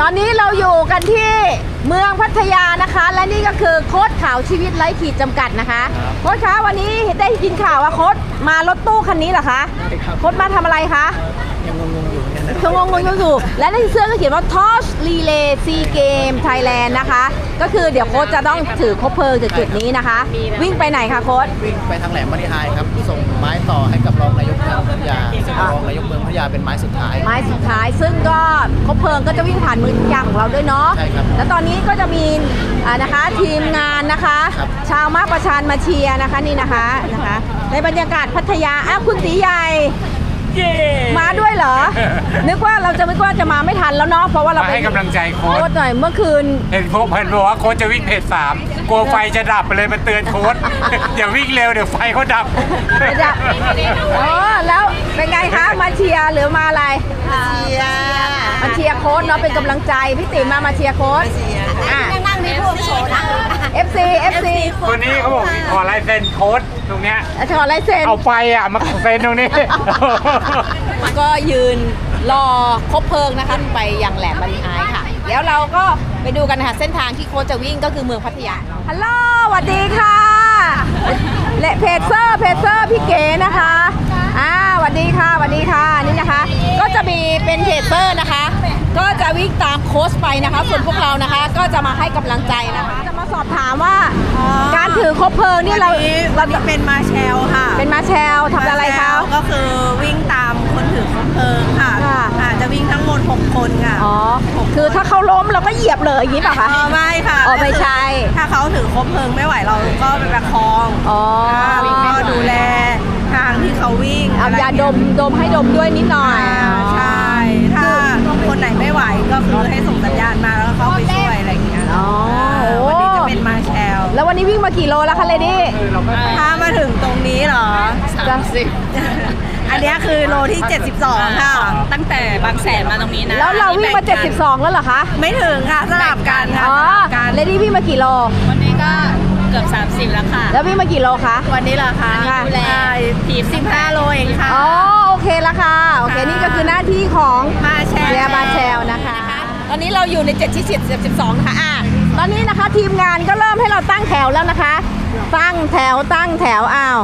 ตอนนี้เราอยู่กันที่เมืองพัทยานะคะ และนี่ก็คือโค้ดข่าวชีวิตไร้ขีดจำกัดนะคะโค้ดคะวันนี้ได้ยินข่าวว่าโค้ดมารถตู้คันนี้เหรอคะโค้ดมาทำอะไรคะ ยังงงอยู่ เหมือนกันนะคืองงงๆอยู่ และในเสื้อก็เขียนว่า Tosh Relay Sea Game Thailand นะคะ ก็คือเดี๋ยวโค้ดจะต้องถือคบเพลิงจากจุดนี้นะคะ วิ่งไปไหนคะโค้ดวิ่งไปทางแหลมมณีไฮครับ ส่งไม้ต่อให้กับรองนายกเมืองพัทยาซึ่งรองนายกเมืองพัทยาเป็นไม้สุดท้าย ไม้สุดท้าย ซึ่งก็คบเพลิงก็จะวิ่งผ่านมือทุกอย่างของเราด้วยเนาะใช่ครับแล้วตอนนี้ก็จะมีอ่านะคะทีมงานนะคะครับชาวมาประชานมาเชียร์นะคะนี่นะคะนะคะ ในบรรยากาศพัทยาอ้าวคุณตีใหญ่ เย้มาด้วยเหรอ นึกว่าเราจะนึกว่าจะมาไม่ทันแล้วเนาะเพราะว่าเรามาไปให้กำลังใจโค้โค้ชดหน่อยเมื่อคืน เห็นโค้ชเพิ่นบอกว่าโค้ชจะวิ่งเพจสามกลัวไฟจะดับไปเลยมาเตือนโค้ชอย่าวิ่งเร็วเดี๋ยวไฟเขาดับไปดับอ๋อแล้วเป็นไงคะ มาเชียร์หรือมาอะไรเชียร์ มาเชียร์โค้ดเนาะเป็นกำลังใจ พี่ติ๋มมามาเชียร์โค้ดอะ นั่งในพวกโชว์นะ FC FC คนนี้เขาบอกขอลายเซ็นโค้ชตรงเนี้ย ขอลายเซ็น เอาไฟอะมาเซ็นตรงนี้ ก็ยืนรอคบเพลิงนะคะไปยังแหลมบรรทายค่ะ แล้วเราก็ไปดูกันนะคะเส้นทางที่โค้ชจะวิ่งก็คือเมืองพัทยา ฮัลโหลสวัสดีค่ะ และเพจเซอร์เพจเซอร์พี่เก๋นะคะ อ่าสวัสดีค่ะสวัสดีค่ะนี่นะคะ ก็จะมีเป็นเพจเซอร์นะคะ ก็จะวิ่งตามโค้ชไปนะคะ ส่วนพวกเรานะคะ ก็จะมาให้กำลังใจนะคะ จะมาสอบถามว่าการถือคบเพลิงนี่เราเราจะเป็นมาแชลค่ะ เป็นมาแชลทำอะไรมาแชคะลก็คือวิ่งตามคนถือของเพลิงค่ะค่ะอ่าจะวิ่งทั้งหมด6คนค่ะอ๋อคือถ้าเขาล้มเราก็เหยียบเลยอย่างนี้ป่ะคะอ๋อไม่ค่ะอ๋อไม่ใช่ ถ้าเขาถือคบเพลิงไม่ไหวเราก็ไปประคองอ๋อาก็ดูแลทางที่เขาวิ่งเอาะไรยาดมดมให้ดมด้วยนิดหน่อยอ่าใช่ ถ้าคนไหนไม่ไหวก็คือให้ส่งสัญญาณมาแล้วก็เข้าไปช่วยอะไรอย่างเงี้ยอ๋ออ่าโอ้วันนี้จะเป็นมาแชลแล้ววันนี้วิ่งมากี่โลแล้วคะเลดี้ถ้ามาถึงตรงนี้เหรอสามสิบอันเนี้ยคือโลที่ 72 ค่ะ ตั้งแต่บางแสนมาตรงนี้นะ แล้วเราวิ่งมาแบ่งกัน72 แล้วเหรอคะ ไม่ถึงค่ะ สลับกันค่ะ อ๋อสลับกันเลดี้วิ่งมากี่โล วันนี้ก็ เกือบ 30 แล้วค่ะ แล้ววิ่งมากี่โลคะ วันนี้เหรอคะค่ะ ดูแลทีม15 โลเองค่ะ อ๋อโอเคละค่ะ โอเคนี่ก็คือหน้าที่ของมาแชร์เรียบาเชลนะคะ ตอนนี้เราอยู่ใน7ที่72นะคะอะ ตอนนี้นะคะทีมงานก็เริ่มให้เราตั้งแถวแล้วนะคะ ตั้งแถวตั้งแถวอ้าว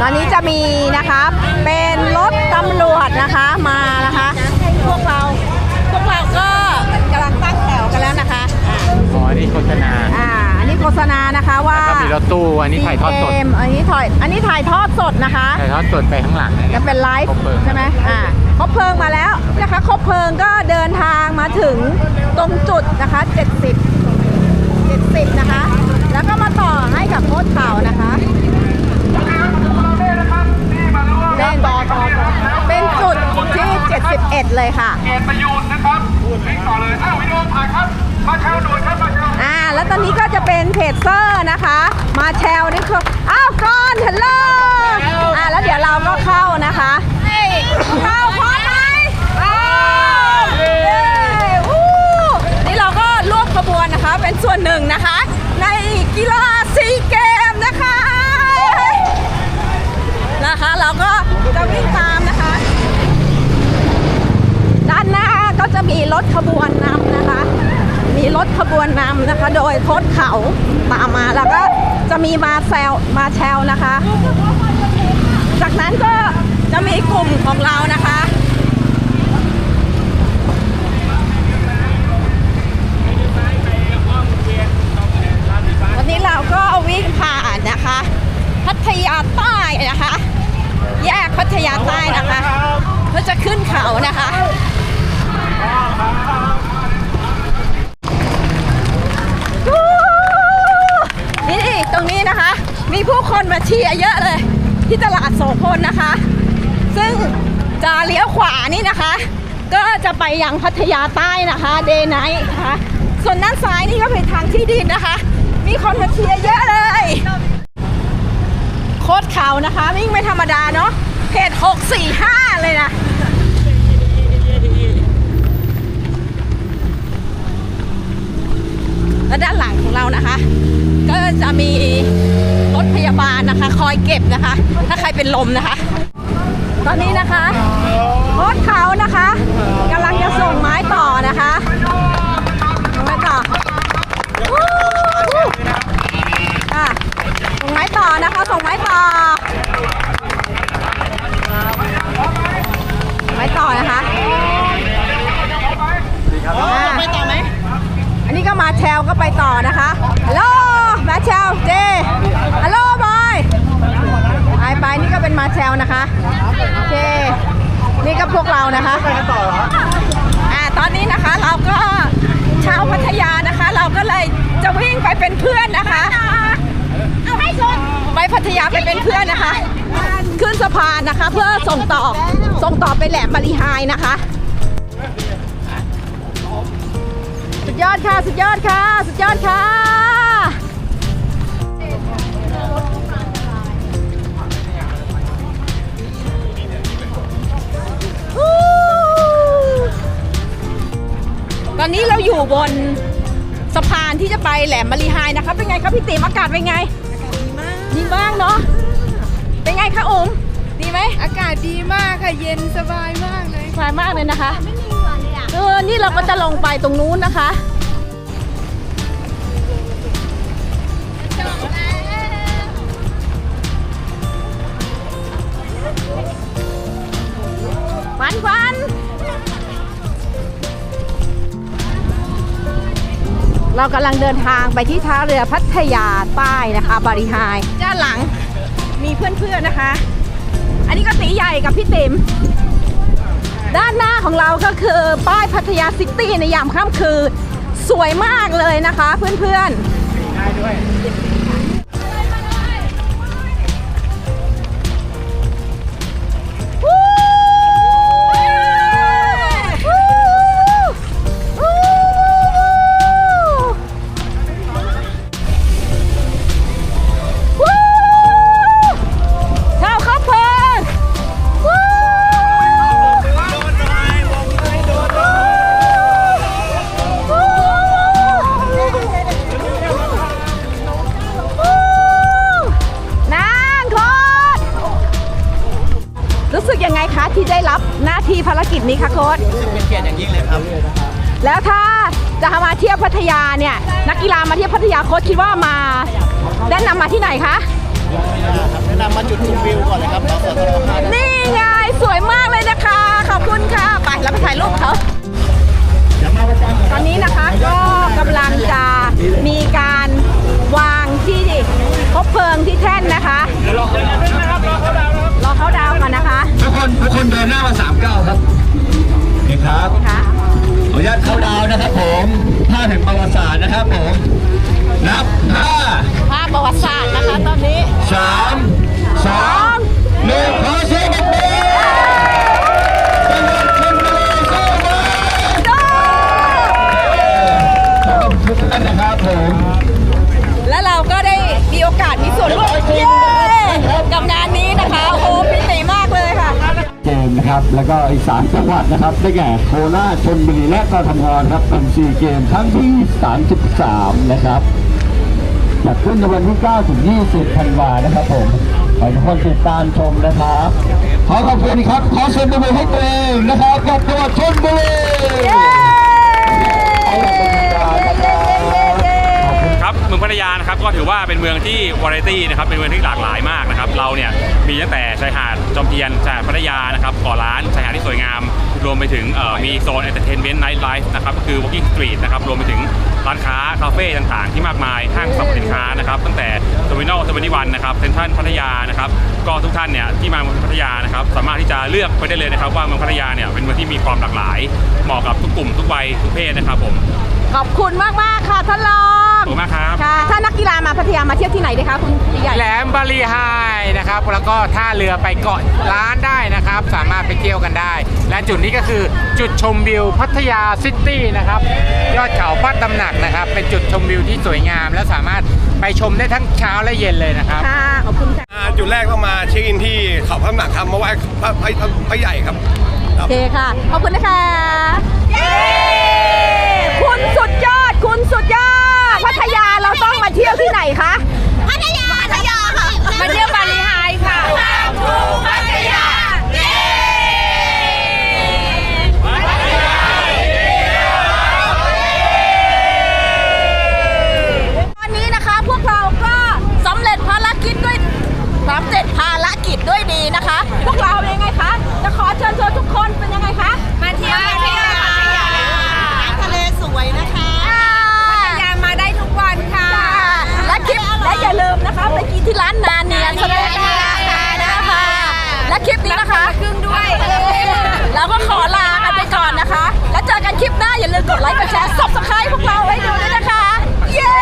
ตอนนี้จะมีนะคะเป็นรถตำรวจนะคะมานะคะ พวกเราพวกเราก็กำลังตั้งแถวกันแล้วนะคะ อ๋อนี่โฆษณา อ่าอันนี้ โฆษณานะคะว่าแล้วก็มีรถตู้อันนี้ถ่ายทอดสด CM อันนี้ถ่ายอันนี้ถ่ายทอดสดนะคะ ถ่ายทอดสดไปข้างหลังนะจะเป็นไลฟ์ครบเพลิงใช่ไหมอ่าครบเพลิงมาแล้วนะคะครบเพลิงก็เดินทางมาถึงตรงจุดนะคะ 70 70 นะคะ แล้วก็มาต่อให้กับโค้ชข่าวนะคะเป็นเป็นจุดที่ 71 เลยค่ะ เกียรติประยูนนะครับวิ่งต่อเลยอ้าววิดีโอถ่ายครับ มาเช่าด่วนครับมาเช่าอ่า แล้วตอนนี้ก็จะเป็นเพจเซอร์นะคะ มาแชลนี่คืออ้าวก่อนฮัลโหลอ่าแล้วเดี๋ยวเราก็เข้านะคะเข้าพร้อมไหมอ้าวเย้วู้นี่เราก็ร่วมขบวนนะคะ เป็นส่วนหนึ่งนะคะ ในกีฬาซีเกมนะคะนะคะ เราก็จะวิ่งตามนะคะ ด้านหน้าก็จะมีรถขบวนนำนะคะ รถขบวนนำนะคะ โดยโค้ดเขาตามมาแล้วก็จะมีมาแซลมาแชลนะคะ จากนั้นก็จะมีกลุ่มของเรานะคะวันนี้เราก็วิ่งผ่านนะคะ พัทยาใต้นะคะ แยกพัทยาใต้นะคะเพื่อจะขึ้นเขานะคะ เชียร์เยอะเลย ที่ตลาดโสพลนะคะ ซึ่งจะเลี้ยวขวานี่นะคะ ก็จะไปยังพัทยาใต้นะคะเดย์ไนท์นะคะ ส่วนด้านซ้ายนี่ก็เป็นทางที่ดินนะคะ มีคนมาเชียร์เยอะเลย โคตรเขานะคะวิ่งไม่ธรรมดาเนาะเพจ645 เลยนะและด้านหลังของเรานะคะ ก็จะมี รถพยาบาลนะคะ คอยเก็บนะคะ ถ้าใครเป็นลมนะคะ ตอนนี้นะคะรถเขานะคะกำลังจะส่งไม้ต่อนะคะส่งไม้ต่อ เรานะคะไปกันต่อเหรออ่าตอนนี้นะคะเราก็ชาวพัทยานะคะ เราก็เลยจะวิ่งไปเป็นเพื่อนนะคะเอาให้ชนไปพัทยาไปเป็นเพื่อนนะคะ ขึ้นสะพานนะคะ เพื่อส่งต่อส่งต่อไปแหลมบาลีไฮนะคะ สุดยอดค่ะ สุดยอดค่ะ สุดยอดค่ะ ตอนนี้เราอยู่บนสะพานที่จะไปแหลมบาลีไฮนะคะเป็นไงครับพี่ติ๋มอากาศเป็นไงดีมาก ดีมากเนาะ เป็นไงคะอุ๋มดีไหมอากาศดีมากค่ะ เย็นสบายมากเลย สบายมากเลยนะคะเออ นี่เราก็จะลงไปตรงนู้นนะคะ ฟันฟันเรากำลังเดินทางไปที่ท่าเรือพัทยาใต้นะคะบาริไฮด้านหลังมีเพื่อนๆนะคะ อันนี้ก็ตีใหญ่กับพี่ติ๋มด้านหน้าของเราก็คือป้ายพัทยาซิตี้ในยามค่ำคืนสวยมากเลยนะคะเพื่อนๆ นี้คะโค้ดรู้สึกเป็นเกียรติอย่างยิ่งเลยครับ แล้วถ้าจะมาเที่ยวพัทยาเนี่ยนักกีฬามาเที่ยวพัทยาโค้ดคิดว่ามาแนะนำมาที่ไหนคะแนะนำมาจุดชมวิวก่อนเลยครับเราเสือทะเลาะนี่ไงสวยมากเลยนะคะ ขอบคุณค่ะไปเราไปถ่ายรูปเขาตอนนี้นะคะก็กำลังจะมีการวางที่คบเพลิงที่แท่นนะคะรอเขาดาวน์ก่อนนะคะทุกคนทุกคนเดินหน้ามาสามเก้าครับโอเคครับค่ะขออนุญาตเข้าดาวน์นะครับผมภาพแห่งประวัติศาสตร์นะครับผม นับห้าภาพประวัติศาสตร์นะคะตอนนี้สามสองหนึ่งขอเสียงปรบมือจัง แล้วก็อีกสามจังหวัดนะครับ ได้แก่โคราชชนบุรีและกทมครับเป็นซีเกมครั้งที่ 33 นะครับจัดขึ้นในวันที่ 9 ถึง 20 ธันวานะครับผมขอให้ทุกคนติดตามชมนะครับ ขอขอบคุณครับ ขอเชิญตัวให้ตัวเองนะครับกับจังหวัดชนบุรี ครับ เมืองพัทยานะครับก็ถือว่าเป็นเมืองที่วาไรตี้นะครับเป็นเมืองที่หลากหลายมากนะครับเราเนี่ยมีตั้งแต่ชายหาดจอมเทียนชายหาดพัทยานะครับเก่อร้านชายหาดที่สวยงาม รวมไปถึงมีโซนเอนเตอร์เทนเมนต์ไนท์ไลฟ์นะครับก็คือ walking street นะครับรวมไปถึงร้านค้าคาเฟ่ต่างๆ ที่มากมายห้างสรรพสินค้านะครับตั้งแต่เทอร์มินอลเทอร์มินวันนะครับเซ็นทรัลพัทยานะครับก็ทุกท่านเนี่ยที่มาเมืองพัทยานะครับสามารถที่จะเลือกไปได้เลยนะครับ ว่าเมืองพัทยาเนี่ยเป็นเมืองที่มีความหลากหลาย เหมาะกับทุกกลุ่มทุกวัยทุกเพศนะครับผมขอบคุณมาก ๆ ค่ะท่านรอง ขอบคุณมากครับ ค่ะถ้านักกีฬามาพัทยามาเที่ยวที่ไหนดีคะคุณพี่ใหญ่ แหลมบาลีไฮนะครับ แล้วก็ท่าเรือไปเกาะล้านได้นะครับ สามารถไปเที่ยวกันได้ และจุดนี้ก็คือจุดชมวิวพัทยาซิตี้นะครับ ยอดเขาพระตำหนักนะครับ เป็นจุดชมวิวที่สวยงาม และสามารถไปชมได้ทั้งเช้าและเย็นเลยนะครับ ค่ะ ขอบคุณค่ะ อ่าจุดแรกต้องมาเช็คอินที่เขาพระหนักครับมาไหว้พระพระพระใหญ่ครับ โอเคค่ะ ขอบคุณนะคะคุณสุดยอด คุณสุดยอดพัท ยาเราต้องมาเที่ยวที่ไหนคะ พัทยาพัทยาค่ะ มาเที่ยวบาลีไฮค่ะพัทยา นะคะไปกินที่ร้านนานเนียนสดงนะคะนะคะและคลิปนี้นะคะครึ่งด้วยเราก็ขอลากันไปก่อนนะคะ แล้วเจอกันคลิปหน้าอย่าลืมกดไลค์กดแชร์ซับสไครต์พวกเราไว้ดูด้วยนะคะ เย้